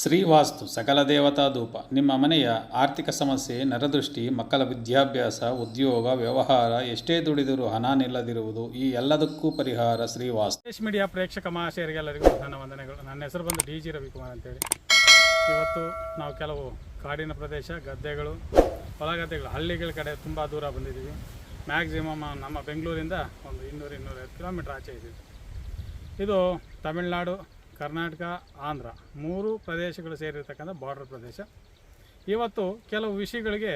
ಶ್ರೀವಾಸ್ತು ಸಕಲ ದೇವತಾ ಧೂಪ. ನಿಮ್ಮ ಮನೆಯ ಆರ್ಥಿಕ ಸಮಸ್ಯೆ, ನರದೃಷ್ಟಿ, ಮಕ್ಕಳ ವಿದ್ಯಾಭ್ಯಾಸ, ಉದ್ಯೋಗ, ವ್ಯವಹಾರ, ಎಷ್ಟೇ ದುಡಿದರೂ ಹಣ ನಿಲ್ಲದಿರುವುದು, ಈ ಎಲ್ಲದಕ್ಕೂ ಪರಿಹಾರ ಶ್ರೀವಾಸ್ತು. ದೇಶ್ ಮೀಡಿಯಾ ಪ್ರೇಕ್ಷಕ ಮಹಾಶಯರಿಗೆಲ್ಲರಿಗೂ ನನ್ನ ವಂದನೆಗಳು. ನನ್ನ ಹೆಸರು ಬಂದು ಡಿ ಜಿ ರವಿಕುಮಾರ್ ಅಂತೇಳಿ. ಇವತ್ತು ನಾವು ಕೆಲವು ಕಾಡಿನ ಪ್ರದೇಶ, ಗದ್ದೆಗಳು, ಹೊಲಗದ್ದೆಗಳು, ಹಳ್ಳಿಗಳ ಕಡೆ ತುಂಬ ದೂರ ಬಂದಿದ್ದೀವಿ. ಮ್ಯಾಕ್ಸಿಮಮ್ ನಮ್ಮ ಬೆಂಗಳೂರಿಂದ ಒಂದು ಇನ್ನೂರು ಇನ್ನೂರೈವತ್ತು ಕಿಲೋಮೀಟ್ರ್ ಆಚೆ ಇದ್ದೀವಿ. ಇದು ತಮಿಳುನಾಡು ಕರ್ನಾಟಕ, ಆಂಧ್ರ ಮೂರು ಪ್ರದೇಶಗಳು ಸೇರಿರ್ತಕ್ಕಂಥ ಬಾರ್ಡರ್ ಪ್ರದೇಶ. ಇವತ್ತು ಕೆಲವು ವಿಷಯಗಳಿಗೆ,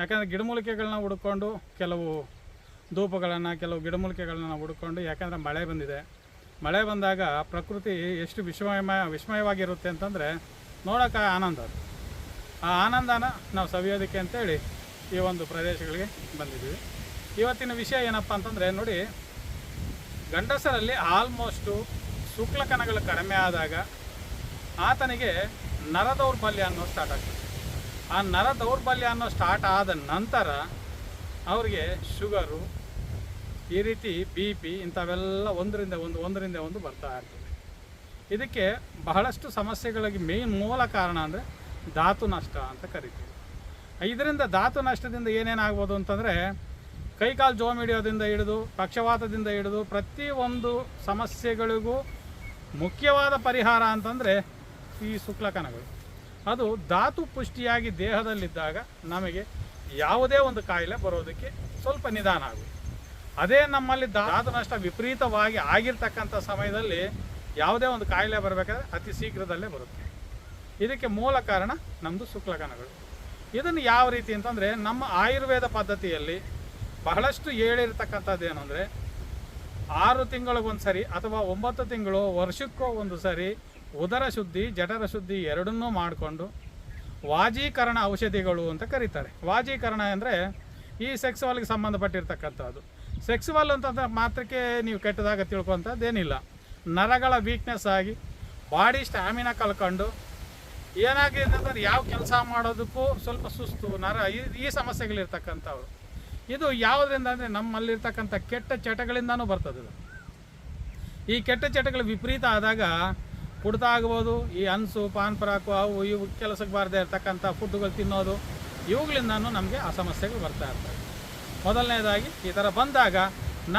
ಯಾಕಂದರೆ ಗಿಡಮೂಲಿಕೆಗಳನ್ನ ಹುಡ್ಕೊಂಡು ಕೆಲವು ಧೂಪಗಳನ್ನು, ಕೆಲವು ಗಿಡಮೂಲಿಕೆಗಳನ್ನ ಹುಡ್ಕೊಂಡು ಯಾಕಂದರೆ ಮಳೆ ಬಂದಿದೆ. ಮಳೆ ಬಂದಾಗ ಪ್ರಕೃತಿ ಎಷ್ಟು ವಿಸ್ಮಯಮಯ ವಿಸ್ಮಯವಾಗಿರುತ್ತೆ ಅಂತಂದರೆ ನೋಡೋಕೆ ಆನಂದ ಅದು. ಆ ಆನಂದನ ನಾವು ಸವಿಯೋದಕ್ಕೆ ಅಂತೇಳಿ ಈ ಒಂದು ಪ್ರದೇಶಗಳಿಗೆ ಬಂದಿದ್ದೀವಿ. ಇವತ್ತಿನ ವಿಷಯ ಏನಪ್ಪ ಅಂತಂದರೆ ನೋಡಿ, ಗಂಡಸರಲ್ಲಿ ಆಲ್ಮೋಸ್ಟು ಶುಕ್ಲಕಣಗಳು ಕಡಿಮೆ ಆದಾಗ ಆತನಿಗೆ ನರ ದೌರ್ಬಲ್ಯ ಅನ್ನೋ ಸ್ಟಾರ್ಟ್ ಆಗ್ತದೆ. ಆ ನರ ದೌರ್ಬಲ್ಯ ಅನ್ನೋ ಸ್ಟಾರ್ಟ್ ಆದ ನಂತರ ಅವರಿಗೆ ಶುಗರು ಈ ರೀತಿ ಬಿ ಪಿ ಇಂಥವೆಲ್ಲ ಒಂದರಿಂದ ಒಂದು ಒಂದರಿಂದ ಒಂದು ಬರ್ತಾ ಇರ್ತದೆ. ಇದಕ್ಕೆ ಬಹಳಷ್ಟು ಸಮಸ್ಯೆಗಳಿಗೆ ಮೇನ್ ಮೂಲ ಕಾರಣ ಅಂದರೆ ಧಾತು ನಷ್ಟ ಅಂತ ಕರಿತೀವಿ. ಇದರಿಂದ ಧಾತು ನಷ್ಟದಿಂದ ಏನೇನಾಗ್ಬೋದು ಅಂತಂದರೆ ಕೈಕಾಲು ಜೋಮಿಡಿಯೋದಿಂದ ಹಿಡಿದು, ಪಕ್ಷವಾತದಿಂದ ಹಿಡಿದು ಪ್ರತಿಯೊಂದು ಸಮಸ್ಯೆಗಳಿಗೂ ಮುಖ್ಯವಾದ ಪರಿಹಾರ ಅಂತಂದರೆ ಈ ಶುಕ್ಲಕಣಗಳು. ಅದು ಧಾತು ಪುಷ್ಟಿಯಾಗಿ ದೇಹದಲ್ಲಿದ್ದಾಗ ನಮಗೆ ಯಾವುದೇ ಒಂದು ಕಾಯಿಲೆ ಬರೋದಕ್ಕೆ ಸ್ವಲ್ಪ ನಿಧಾನ ಆಗುತ್ತೆ. ಅದೇ ನಮ್ಮಲ್ಲಿ ಧಾತು ನಷ್ಟ ವಿಪರೀತವಾಗಿ ಆಗಿರ್ತಕ್ಕಂಥ ಸಮಯದಲ್ಲಿ ಯಾವುದೇ ಒಂದು ಕಾಯಿಲೆ ಬರಬೇಕಾದ್ರೆ ಅತಿ ಶೀಘ್ರದಲ್ಲೇ ಬರುತ್ತೆ. ಇದಕ್ಕೆ ಮೂಲ ಕಾರಣ ನಮ್ಮದು ಶುಕ್ಲಕಣಗಳು. ಇದನ್ನು ಯಾವ ರೀತಿ ಅಂತಂದರೆ ನಮ್ಮ ಆಯುರ್ವೇದ ಪದ್ಧತಿಯಲ್ಲಿ ಬಹಳಷ್ಟು ಹೇಳಿರ್ತಕ್ಕಂಥದ್ದು ಏನು ಅಂದರೆ ಆರು ತಿಂಗಳಿಗೊಂದು ಸರಿ ಅಥವಾ ಒಂಬತ್ತು ತಿಂಗಳು ವರ್ಷಕ್ಕೋ ಒಂದು ಸರಿ ಉದರ ಶುದ್ಧಿ, ಜಠರ ಶುದ್ಧಿ ಎರಡನ್ನೂ ಮಾಡಿಕೊಂಡು ವಾಜೀಕರಣ ಔಷಧಿಗಳು ಅಂತ ಕರೀತಾರೆ. ವಾಜೀಕರಣ ಅಂದರೆ ಈ ಸೆಕ್ಸುವಲ್ಗೆ ಸಂಬಂಧಪಟ್ಟಿರ್ತಕ್ಕಂಥದ್ದು. ಸೆಕ್ಸುವಲ್ ಅಂತಂದ್ರೆ ಮಾತ್ರಕ್ಕೆ ನೀವು ಕೆಟ್ಟದಾಗ ತಿಳ್ಕೊತದ್ದೇನಿಲ್ಲ ನರಗಳ ವೀಕ್ನೆಸ್ ಆಗಿ ಬಾಡಿ ಸ್ಟ್ಯಾಮಿನ ಕಳ್ಕೊಂಡು ಏನಾಗಿದೆ ಅಂತಂದ್ರೆ ಯಾವ ಕೆಲಸ ಮಾಡೋದಕ್ಕೂ ಸ್ವಲ್ಪ ಸುಸ್ತು, ನರ ಈ- ಈ ಸಮಸ್ಯೆಗಳಿರ್ತಕ್ಕಂಥವ್ರು. ಇದು ಯಾವುದರಿಂದ ಅಂದರೆ ನಮ್ಮಲ್ಲಿರ್ತಕ್ಕಂಥ ಕೆಟ್ಟ ಚಟಗಳಿಂದನೂ ಬರ್ತದೆ ಇದು. ಈ ಕೆಟ್ಟ ಚಟಗಳು ವಿಪರೀತ ಆದಾಗ ಕುಡ್ತಾ ಆಗ್ಬೋದು, ಈ ಅನ್ಸು ಪಾನ್ ಪರಾಕು ಅವು ಇವು ಕೆಲಸಕ್ಕೆ ಬಾರದೇ ಇರ್ತಕ್ಕಂಥ ಫುಡ್ಡುಗಳು ತಿನ್ನೋದು, ಇವುಗಳಿಂದನೂ ನಮಗೆ ಆ ಸಮಸ್ಯೆಗಳು ಬರ್ತಾ ಇರ್ತವೆ. ಮೊದಲನೇದಾಗಿ ಈ ಥರ ಬಂದಾಗ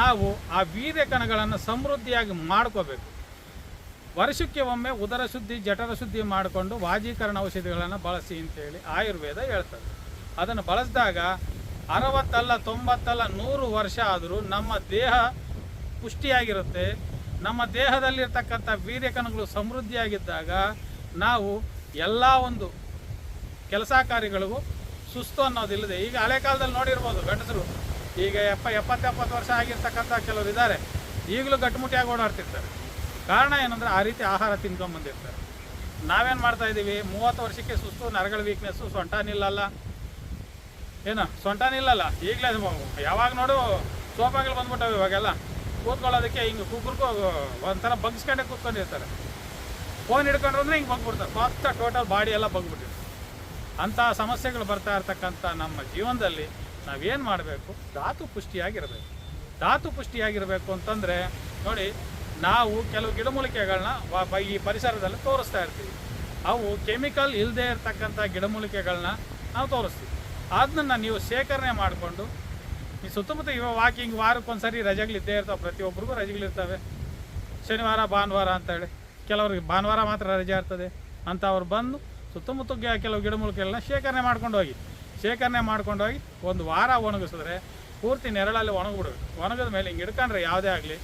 ನಾವು ಆ ವೀರ್ಯ ಕಣಗಳನ್ನು ಸಮೃದ್ಧಿಯಾಗಿ ಮಾಡ್ಕೋಬೇಕು. ವರ್ಷಕ್ಕೆ ಒಮ್ಮೆ ಉದರ ಶುದ್ಧಿ, ಜಠರ ಶುದ್ಧಿ ಮಾಡಿಕೊಂಡು ವಾಜೀಕರಣ ಔಷಧಿಗಳನ್ನು ಬಳಸಿ ಅಂತೇಳಿ ಆಯುರ್ವೇದ ಹೇಳ್ತದೆ. ಅದನ್ನು ಬಳಸಿದಾಗ ಅರವತ್ತಲ್ಲ, ತೊಂಬತ್ತಲ್ಲ, ನೂರು ವರ್ಷ ಆದರೂ ನಮ್ಮ ದೇಹ ಪುಷ್ಟಿಯಾಗಿರುತ್ತೆ. ನಮ್ಮ ದೇಹದಲ್ಲಿರ್ತಕ್ಕಂಥ ವೀರ್ಯಕಣಗಳು ಸಮೃದ್ಧಿಯಾಗಿದ್ದಾಗ ನಾವು ಎಲ್ಲ ಒಂದು ಕೆಲಸ ಕಾರ್ಯಗಳಿಗೂ ಸುಸ್ತು ಅನ್ನೋದಿಲ್ಲದೆ, ಈಗ ಹಳೆ ಕಾಲದಲ್ಲಿ ನೋಡಿರ್ಬೋದು ಗಂಡಸರು. ಈಗ ಎಪ್ಪ, ಎಪ್ಪತ್ತೆಪ್ಪತ್ತು ವರ್ಷ ಆಗಿರ್ತಕ್ಕಂಥ ಕೆಲವರು ಇದ್ದಾರೆ. ಈಗಲೂ ಗಟ್ಟುಮುಟ್ಟಿಯಾಗಿ ಓಡಾಡ್ತಿರ್ತಾರೆ. ಕಾರಣ ಏನಂದ್ರೆ ಆ ರೀತಿ ಆಹಾರ ತಿನ್ಕೊಂಡ್ಬಂದಿರ್ತಾರೆ ನಾವೇನು ಮಾಡ್ತಾ ಇದ್ದೀವಿ? ಮೂವತ್ತು ವರ್ಷಕ್ಕೆ ಸುಸ್ತು, ನರಗಳ ವೀಕ್ನೆಸ್ಸು ಸೊಂಟ ನಿಲ್ಲಲ್ಲ. ಏನು ಸೊಂಟನಿಲ್ಲಲ್ಲ ಈಗಲೇ ಯಾವಾಗ ನೋಡು, ಸೋಫಾಗಳು ಬಂದ್ಬಿಟ್ಟವೆ ಇವಾಗೆಲ್ಲ. ಕೂತ್ಕೊಳ್ಳೋದಕ್ಕೆ ಹಿಂಗೆ ಕುಕ್ಕರ್ಗೂ ಒಂಥರ ಬಗ್ಸ್ಕೊಂಡೆ ಕೂತ್ಕೊಂಡಿರ್ತಾರೆ. ಫೋನ್ ಹಿಡ್ಕೊಂಡ್ರು ಹಿಂಗೆ ಬಗ್ಬಿಡ್ತಾರೆ. ಮೊತ್ತ ಟೋಟಲ್ ಬಾಡಿ ಎಲ್ಲ ಬಗ್ಬಿಟ್ಟಿದೆ. ಅಂಥ ಸಮಸ್ಯೆಗಳು ಬರ್ತಾ ಇರ್ತಕ್ಕಂಥ ನಮ್ಮ ಜೀವನದಲ್ಲಿ ನಾವೇನು ಮಾಡಬೇಕು? ಧಾತು ಪುಷ್ಟಿಯಾಗಿರಬೇಕು. ಧಾತು ಪುಷ್ಟಿಯಾಗಿರಬೇಕು ಅಂತಂದರೆ, ನೋಡಿ, ನಾವು ಕೆಲವು ಗಿಡಮೂಲಿಕೆಗಳನ್ನ ಈ ಪರಿಸರದಲ್ಲಿ ತೋರಿಸ್ತಾ ಇರ್ತೀವಿ. ಅವು ಕೆಮಿಕಲ್ ಇಲ್ಲದೆ ಇರ್ತಕ್ಕಂಥ ಗಿಡಮೂಲಿಕೆಗಳನ್ನ ನಾವು ತೋರಿಸ್ತೀವಿ. ಅದನ್ನ ನೀವು ಶೇಖರಣೆ ಮಾಡಿಕೊಂಡು, ಈ ಸುತ್ತಮುತ್ತ ಇವಾಗ ವಾಕಿಂಗ್ ವಾರಕ್ಕೊಂದ್ಸರಿ ರಜೆಗಳಿದ್ದೇ ಇರ್ತಾವೆ, ಪ್ರತಿಯೊಬ್ಬರಿಗೂ ರಜೆಗಳಿರ್ತವೆ ಶನಿವಾರ, ಭಾನುವಾರ ಅಂತೇಳಿ ಕೆಲವ್ರಿಗೆ ಭಾನುವಾರ ಮಾತ್ರ ರಜೆ ಇರ್ತದೆ ಅಂತ ಅವ್ರು ಬಂದು ಸುತ್ತಮುತ್ತ ಕೆಲವು ಗಿಡಮೂಲಿಕೆಗಳನ್ನ ಶೇಖರಣೆ ಮಾಡ್ಕೊಂಡು ಹೋಗಿ. ಶೇಖರಣೆ ಮಾಡ್ಕೊಂಡು ಹೋಗಿ ಒಂದು ವಾರ ಒಣಗಿಸಿದ್ರೆ ಪೂರ್ತಿ ನೆರಳಲ್ಲಿ ಒಣಗಿಬಿಡ್ಬೇಕು ಒಣಗಿದ ಮೇಲೆ ಹಿಂಗೆ ಹಿಡ್ಕೊಂಡ್ರೆ ಯಾವುದೇ ಆಗಲಿ,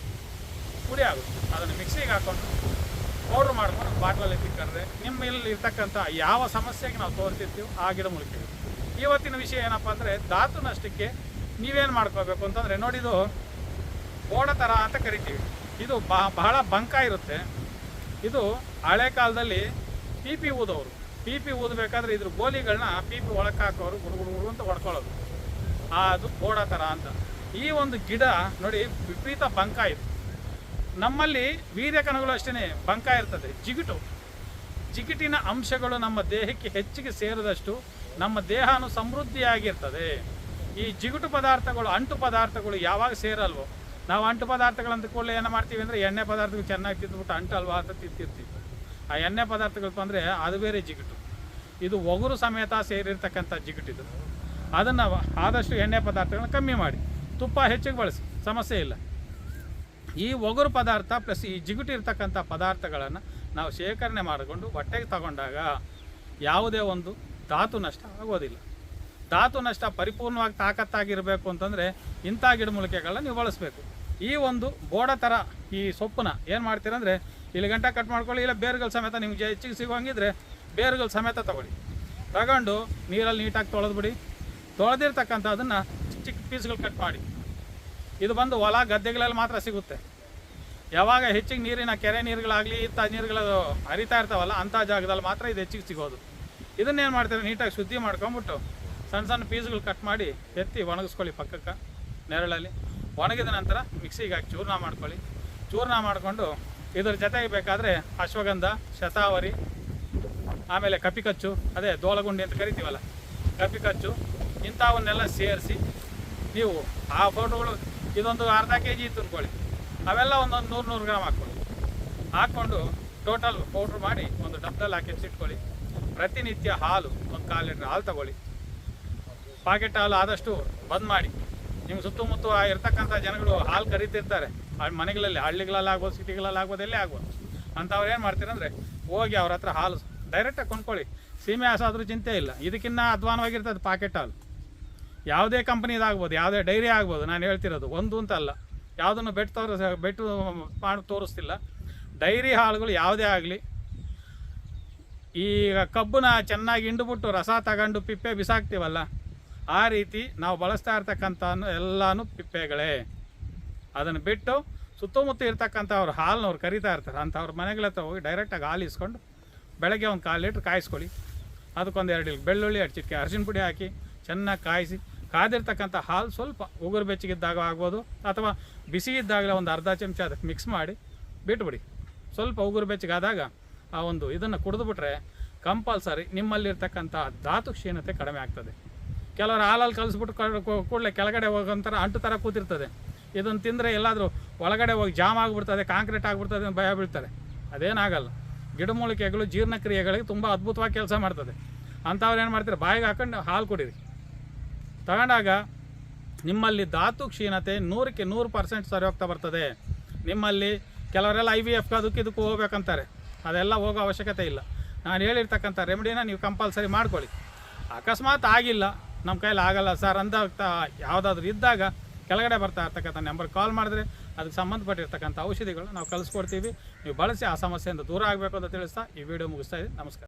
ಪುಡಿ ಆಗುತ್ತೆ. ಅದನ್ನು ಮಿಕ್ಸಿಗೆ ಹಾಕ್ಕೊಂಡು ಪೌಡ್ರ್ ಮಾಡಿಕೊಂಡು ಬಾಟ್ಲಲ್ಲಿ ತಿಕ್ಕಂಡ್ರೆ ನಿಮ್ಮ ಇಲ್ಲಿ ಇರ್ತಕ್ಕಂಥ ಯಾವ ಸಮಸ್ಯೆಗೆ ನಾವು ತೋರಿಸಿರ್ತೀವಿ ಆ ಗಿಡಮೂಲಿಕೆಗಳು. ಇವತ್ತಿನ ವಿಷಯ ಏನಪ್ಪ ಅಂದರೆ ಧಾತು ನಷ್ಟಕ್ಕೆ ನೀವೇನು ಮಾಡ್ಕೋಬೇಕು ಅಂತಂದರೆ ನೋಡಿದು ಬೋಡ ಥರ ಅಂತ ಕರಿತೀವಿ. ಇದು ಬಹ- ಬಹಳ ಬಂಕ ಇರುತ್ತೆ. ಇದು ಹಳೆ ಕಾಲದಲ್ಲಿ ಪಿ ಪಿ ಊದವರು ಪಿ ಪಿ ಊದಬೇಕಾದ್ರೆ ಇದ್ರ ಗೋಲಿಗಳನ್ನ ಪಿ ಪಿ ಒಳಕ್ಕೆ ಹಾಕೋರು, ಗುಡು ಗುಡು ಅಂತ ಹೊಡ್ಕೊಳ್ಳೋದು. ಅದು ಬೋಡ ಥರ ಅಂತ. ಈ ಒಂದು ಗಿಡ ನೋಡಿ ವಿಪರೀತ ಬಂಕ ಇದು. ನಮ್ಮಲ್ಲಿ ವೀರ್ಯ ಕಣಗಳು ಅಷ್ಟೇ ಬಂಕ ಇರ್ತದೆ. ಜಿಗಿಟು. ಜಿಗಿಟಿನ ಅಂಶಗಳು ನಮ್ಮ ದೇಹಕ್ಕೆ ಹೆಚ್ಚಿಗೆ ಸೇರಿದಷ್ಟು ನಮ್ಮ ದೇಹನು ಸಮೃದ್ಧಿಯಾಗಿರ್ತದೆ. ಈ ಜಿಗುಟು ಪದಾರ್ಥಗಳು, ಅಂಟು ಪದಾರ್ಥಗಳು ಯಾವಾಗ ಸೇರಲ್ವೋ, ನಾವು ಅಂಟು ಪದಾರ್ಥಗಳಂತ ಕೂಡಲೇ ಏನು ಮಾಡ್ತೀವಿ ಅಂದರೆ ಎಣ್ಣೆ ಪದಾರ್ಥಗಳು ಚೆನ್ನಾಗಿ ತಿಂದ್ಬಿಟ್ಟು ಅಂಟಲ್ವಾ ಅಂತ ತಿಂತಿರ್ತೀವಿ. ಆ ಎಣ್ಣೆ ಪದಾರ್ಥಗಳು ಬಂದರೆ ಅದು ಬೇರೆ ಜಿಗುಟು. ಇದು ಒಗುರು ಸಮೇತ ಸೇರಿರ್ತಕ್ಕಂಥ ಜಿಗುಟಿದು ಅದನ್ನು ಆದಷ್ಟು ಎಣ್ಣೆ ಪದಾರ್ಥಗಳನ್ನ ಕಮ್ಮಿ ಮಾಡಿ. ತುಪ್ಪ ಹೆಚ್ಚಿಗೆ ಬಳಸಿ, ಸಮಸ್ಯೆ ಇಲ್ಲ. ಈ ಒಗರು ಪದಾರ್ಥ ಪ್ಲಸ್ ಈ ಜಿಗುಟಿ ಇರ್ತಕ್ಕಂಥ ಪದಾರ್ಥಗಳನ್ನು ನಾವು ಶೇಖರಣೆ ಮಾಡಿಕೊಂಡು ಹೊಟ್ಟೆಗೆ ತಗೊಂಡಾಗ ಯಾವುದೇ ಒಂದು ಧಾತು ನಷ್ಟ ಆಗೋದಿಲ್ಲ. ಧಾತು ನಷ್ಟ ಪರಿಪೂರ್ಣವಾಗಿ ತಾಕತ್ತಾಗಿರಬೇಕು ಅಂತಂದರೆ ಇಂಥ ಗಿಡಮೂಲಿಕೆಗಳನ್ನ ನೀವು ಬಳಸಬೇಕು. ಈ ಒಂದು ಬೋಡ ಥರ ಈ ಸೊಪ್ಪನ್ನ ಏನು ಮಾಡ್ತೀರಂದರೆ ಇಲ್ಲಿ ಗಂಟ ಕಟ್ ಮಾಡ್ಕೊಳ್ಳಿ, ಇಲ್ಲ ಬೇರುಗಳ ಸಮೇತ ನಿಮ್ಗೆ ಹೆಚ್ಚಿಗೆ ಸಿಗೋಂಗಿದ್ರೆ ಬೇರುಗಳ ಸಮೇತ ತಗೊಳ್ಳಿ. ತಗೊಂಡು ನೀರಲ್ಲಿ ನೀಟಾಗಿ ತೊಳೆದ್ಬಿಡಿ. ತೊಳೆದಿರ್ತಕ್ಕಂಥ ಅದನ್ನು ಚಿಕ್ಕ ಚಿಕ್ಕ ಪೀಸ್ಗಳು ಕಟ್ ಮಾಡಿ. ಇದು ಬಂದು ಹೊಲ ಗದ್ದೆಗಳಲ್ಲಿ ಮಾತ್ರ ಸಿಗುತ್ತೆ. ಯಾವಾಗ ಹೆಚ್ಚಿಗೆ ನೀರಿನ ಕೆರೆ ನೀರುಗಳಾಗಲಿ ಇಂಥ ನೀರುಗಳು ಹರಿತಾ ಇರ್ತಾವಲ್ಲ, ಅಂಥ ಜಾಗದಲ್ಲಿ ಮಾತ್ರ ಇದು ಹೆಚ್ಚಿಗೆ ಸಿಗೋದು. ಇದನ್ನೇನು ಮಾಡ್ತಾರೆ? ನೀಟಾಗಿ ಶುದ್ಧಿ ಮಾಡ್ಕೊಂಬಿಟ್ಟು ಸಣ್ಣ ಸಣ್ಣ ಪೀಸ್ಗಳು ಕಟ್ ಮಾಡಿ ಎತ್ತಿ ಒಣಗಿಸ್ಕೊಳ್ಳಿ ಪಕ್ಕಕ್ಕೆ, ನೆರಳಲ್ಲಿ. ಒಣಗಿದ ನಂತರ ಮಿಕ್ಸಿಗೆ ಹಾಕಿ ಚೂರ್ಣ ಮಾಡ್ಕೊಳ್ಳಿ. ಚೂರ್ಣ ಮಾಡಿಕೊಂಡು ಇದ್ರ ಜೊತೆಗೆ ಬೇಕಾದರೆ ಅಶ್ವಗಂಧ, ಶತಾವರಿ, ಆಮೇಲೆ ಕಪಿಕಚ್ಚು, ಅದೇ ದೋಲಗುಂಡಿ ಅಂತ ಕರಿತೀವಲ್ಲ, ಕಪಿಕಚ್ಚು, ಇಂಥವನ್ನೆಲ್ಲ ಸೇರಿಸಿ ನೀವು ಆ ಫೋಟೋಗಳು ಇದೊಂದು ಅರ್ಧ ಕೆ ಜಿ ಇತ್ತು ಅಂದ್ಕೊಳ್ಳಿ ಅವೆಲ್ಲ ಒಂದೊಂದು ನೂರು ನೂರು ಗ್ರಾಮ್ ಹಾಕ್ಕೊಳ್ಳಿ. ಹಾಕ್ಕೊಂಡು ಟೋಟಲ್ ಪೌಡ್ರ್ ಮಾಡಿ ಒಂದು ಡಬ್ಬದಲ್ಲಿ ಹಾಕಿ ಇಟ್ಕೊಳ್ಳಿ ಪ್ರತಿನಿತ್ಯ ಹಾಲು, ಒಂದು ಕಾಲು ಲೀಟ್ರ್ ಹಾಲು ತಗೊಳ್ಳಿ. ಪಾಕೆಟ್ ಹಾಲು ಆದಷ್ಟು ಬಂದ್ ಮಾಡಿ. ನಿಮ್ಮ ಸುತ್ತಮುತ್ತ ಇರ್ತಕ್ಕಂಥ ಜನಗಳು ಹಾಲು ಕರಿತಿರ್ತಾರೆ. ಮನೆಗಳಲ್ಲಿ, ಹಳ್ಳಿಗಳಲ್ಲಿ ಆಗ್ಬೋದು, ಸಿಟಿಗಳಲ್ಲಿ ಆಗ್ಬೋದು, ಎಲ್ಲೇ ಆಗ್ಬೋದು. ಅಂಥವ್ರು ಏನು ಮಾಡ್ತೀರಂದ್ರೆ, ಹೋಗಿ ಅವ್ರ ಹತ್ರ ಹಾಲು ಡೈರೆಕ್ಟಾಗಿ ಕೊಂಡ್ಕೊಳ್ಳಿ. ಸೀಮೆ ಹಸಾದ್ರೂ ಚಿಂತೆ ಇಲ್ಲ. ಇದಕ್ಕಿನ್ನ ಅಧ್ವಾನವಾಗಿರ್ತದೆ ಪಾಕೆಟ್ ಹಾಲು. ಯಾವುದೇ ಕಂಪ್ನಿದಾಗ್ಬೋದು ಯಾವುದೇ ಡೈರಿ ಆಗ್ಬೋದು, ನಾನು ಹೇಳ್ತಿರೋದು ಒಂದು ಅಂತ ಅಲ್ಲ. ಯಾವುದನ್ನು ಬೆಟ್ಟು ತೋರಿಸ, ಬೆಟ್ಟು ಮಾಡಿ ತೋರಿಸ್ತಿಲ್ಲ. ಡೈರಿ ಹಾಲುಗಳು ಯಾವುದೇ ಆಗಲಿ ಈಗ ಕಬ್ಬನ್ನ ಚೆನ್ನಾಗಿ ಹಿಂಡುಬಿಟ್ಟು ರಸ ತಗೊಂಡು ಪಿಪ್ಪೆ ಬಿಸಾಕ್ತೀವಲ್ಲ, ಆ ರೀತಿ ನಾವು ಬಳಸ್ತಾ ಇರ್ತಕ್ಕಂಥ ಎಲ್ಲನೂ ಪಿಪ್ಪೆಗಳೇ. ಅದನ್ನು ಬಿಟ್ಟು ಸುತ್ತಮುತ್ತ ಇರ್ತಕ್ಕಂಥವ್ರು ಹಾಲನ್ನವ್ರು ಕರಿತಾ ಇರ್ತಾರೆ. ಅಂಥವ್ರ ಮನೆಗಳ ಹತ್ರ ಹೋಗಿ ಡೈರೆಕ್ಟಾಗಿ ಹಾಲು ಇಸ್ಕೊಂಡು ಬೆಳಗ್ಗೆ ಒಂದು ಕಾಲು ಲೀಟ್ರ್ ಕಾಯಿಸ್ಕೊಳ್ಳಿ. ಅದಕ್ಕೊಂದು ಎರಡು ಇಲ್ಲಿ ಬೆಳ್ಳುಳ್ಳಿ, ಎರಡು ಚಿಟಿಕೆ ಅರಿಶಿನ ಪುಡಿ ಹಾಕಿ ಚೆನ್ನಾಗಿ ಕಾಯಿಸಿ, ಕಾದಿರ್ತಕ್ಕಂಥ ಹಾಲು ಸ್ವಲ್ಪ ಉಗುರು ಬೆಚ್ಚಗಿದ್ದಾಗ ಆಗ್ಬೋದು, ಅಥವಾ ಬಿಸಿ ಇದ್ದಾಗಲೇ ಒಂದು ಅರ್ಧ ಚಮಚ ಅದಕ್ಕೆ ಮಿಕ್ಸ್ ಮಾಡಿ ಬಿಟ್ಬಿಡಿ. ಸ್ವಲ್ಪ ಉಗುರು ಬೆಚ್ಚಗಾದಾಗ ಆ ಒಂದು ಇದನ್ನು ಕುಡಿದ್ಬಿಟ್ರೆ ಕಂಪಲ್ಸರಿ ನಿಮ್ಮಲ್ಲಿರ್ತಕ್ಕಂಥ ಧಾತು ಕ್ಷೀಣತೆ ಕಡಿಮೆ ಆಗ್ತದೆ. ಕೆಲವರು ಹಾಲಲ್ಲಿ ಕಲಿಸ್ಬಿಟ್ಟು ಕೂಡಲೇ ಕೆಳಗಡೆ ಹೋಗೋಂಥರ ಅಂಟು ಥರ ಕೂತಿರ್ತದೆ. ಇದನ್ನು ತಿಂದರೆ ಎಲ್ಲಾದರೂ ಒಳಗಡೆ ಹೋಗಿ ಜಾಮ್ ಆಗಿಬಿಡ್ತದೆ, ಕಾಂಕ್ರೀಟ್ ಆಗಿಬಿಡ್ತದೆ ಅಂತ ಭಯ ಬೀಳ್ತಾರೆ ಅದೇನಾಗಲ್ಲ. ಗಿಡಮೂಲಿಕೆಗಳು ಜೀರ್ಣಕ್ರಿಯೆಗಳಿಗೆ ತುಂಬ ಅದ್ಭುತವಾಗಿ ಕೆಲಸ ಮಾಡ್ತದೆ. ಅಂಥವ್ರು ಏನು ಮಾಡ್ತಾರೆ? ಬಾಯಿಗೆ ಹಾಕೊಂಡು ಹಾಲು ಕುಡೀರಿ. ತಗೊಂಡಾಗ ನಿಮ್ಮಲ್ಲಿ ಧಾತು ಕ್ಷೀಣತೆ ನೂರಕ್ಕೆ ನೂರು ಪರ್ಸೆಂಟ್ ಸರಿ ಹೋಗ್ತಾ ಬರ್ತದೆ. ನಿಮ್ಮಲ್ಲಿ ಕೆಲವರೆಲ್ಲ ಐ ವಿ ಎಫ್ ಅದಕ್ಕೆ ಇದಕ್ಕೂ ಹೋಗ್ಬೇಕಂತಾರೆ. ಅದೆಲ್ಲ ಹೋಗೋ ಅವಶ್ಯಕತೆ ಇಲ್ಲ. ನಾನು ಹೇಳಿರ್ತಕ್ಕಂಥ ರೆಮಿಡಿನ ನೀವು ಕಂಪಲ್ಸರಿ ಮಾಡ್ಕೊಳ್ಳಿ. ಅಕಸ್ಮಾತ್ ಆಗಿಲ್ಲ, ನಮ್ಮ ಕೈಲಿ ಆಗಲ್ಲ ಸರ್ ಅಂತ ಯಾವುದಾದ್ರೂ ಇದ್ದಾಗ ಕೆಳಗಡೆ ಬರ್ತಾ ಇರ್ತಕ್ಕಂಥ ನಂಬರ್ ಕಾಲ್ ಮಾಡಿದ್ರೆ ಅದಕ್ಕೆ ಸಂಬಂಧಪಟ್ಟಿರ್ತಕ್ಕಂಥ ಔಷಧಿಗಳು ನಾವು ಕಳಿಸ್ಕೊಡ್ತೀವಿ. ನೀವು ಬಳಸಿ ಆ ಸಮಸ್ಯೆಯಿಂದ ದೂರ ಆಗಬೇಕು ಅಂತ ತಿಳಿಸ್ತಾ ಈ ವಿಡಿಯೋ ಮುಗಿಸ್ತಾ ಇದ್ದೀನಿ. ನಮಸ್ಕಾರ.